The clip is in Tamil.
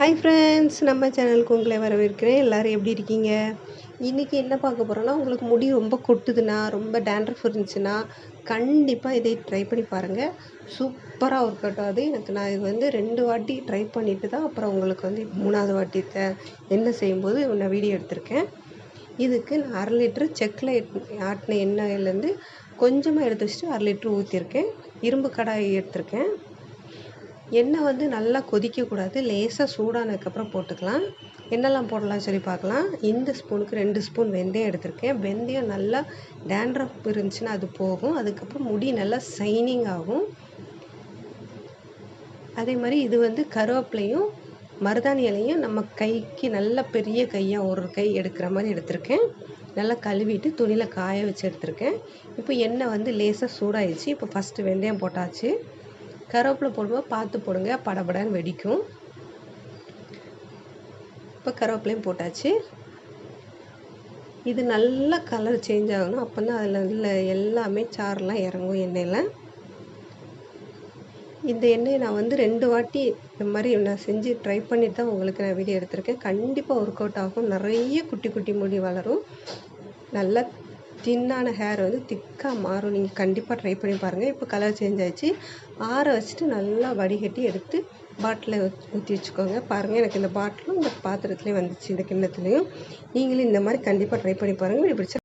ஹாய் ஃப்ரெண்ட்ஸ் நம்ம சேனலுக்கு உங்களை வரவேற்கிறேன். எல்லோரும் எப்படி இருக்கீங்க? இன்றைக்கி என்ன பார்க்க போகிறோன்னா உங்களுக்கு முடி ரொம்ப கொட்டுதுன்னா ரொம்ப டேண்ட்ரஃப் இருந்துச்சுன்னா கண்டிப்பாக இதை ட்ரை பண்ணி பாருங்கள் சூப்பராக ஒர்க் அவுட் ஆகுது. எனக்கு நான் இது வந்து ரெண்டு வாட்டி ட்ரை பண்ணிவிட்டு தான் அப்புறம் உங்களுக்கு வந்து மூணாவது வாட்டி த என்ன செய்யும்போது நான் வீடியோ எடுத்திருக்கேன். இதுக்கு நான் அரை லிட்ரு செக்கில் ஆட்டின எண்ணெயிலேருந்து கொஞ்சமாக எடுத்து வச்சுட்டு அரை லிட்ரு ஊற்றிருக்கேன் இரும்பு கடாய் எடுத்திருக்கேன். எண்ணெய் வந்து நல்லா கொதிக்கக்கூடாது லேசாக சூடானதுக்கப்புறம் போட்டுக்கலாம். என்னெல்லாம் போடலாம்னு சொல்லி பார்க்கலாம். இந்த ஸ்பூனுக்கு ரெண்டு ஸ்பூன் வெந்தயம் எடுத்திருக்கேன். வெந்தயம் நல்லா டேண்ட்ரஃப் இருந்துச்சுன்னா அது போகும். அதுக்கப்புறம் முடி நல்லா ஷைனிங் ஆகும். அதே மாதிரி இது வந்து கருவேப்பிலையும் மருதாணி இலையும் நம்ம கைக்கு நல்ல பெரிய கையாக ஒரு கை எடுக்கிற மாதிரி எடுத்திருக்கேன். நல்லா கழுவிட்டு துணியில் காய வச்சு எடுத்திருக்கேன். இப்போ எண்ணெய் வந்து லேசாக சூடாயிடுச்சு. இப்போ ஃபஸ்ட்டு வெந்தயம் போட்டாச்சு. கருவேப்பிலை போடும்போது பார்த்து போடுங்க. படபடன்னு வெடிக்கும். இப்போ கருவேப்பிலையும் போட்டாச்சு. இது நல்லா கலர் சேஞ்ச் ஆகணும். அப்போ தான் அதில் உள்ள எல்லாமே சாரெலாம் இறங்கும் எண்ணெயில். இந்த எண்ணெயை நான் வந்து ரெண்டு வாட்டி இந்த மாதிரி நான் செஞ்சு ட்ரை பண்ணிட்டு தான் உங்களுக்கு நான் வீடியோ எடுத்திருக்கேன். கண்டிப்பாக ஒர்க் அவுட் ஆகும். நிறைய குட்டி குட்டி முடி வளரும். நல்லா தின்னான ஹேர் வந்து திக்காக மாறும். நீங்கள் கண்டிப்பாக ட்ரை பண்ணி பாருங்கள் இப்போ கலர் சேஞ்ச் ஆகிடுச்சு ஆற வச்சுட்டு நல்லா வடிகட்டி எடுத்து பாட்டிலில் ஊற்றி வச்சுக்கோங்க. பாருங்கள் எனக்கு இந்த பாட்டிலும் இந்த பாத்திரத்துலேயும் வந்துச்சு இந்த கிண்ணத்துலேயும். நீங்களும் இந்த மாதிரி கண்டிப்பாக ட்ரை பண்ணி பாருங்கள் இப்படி பிடிச்சா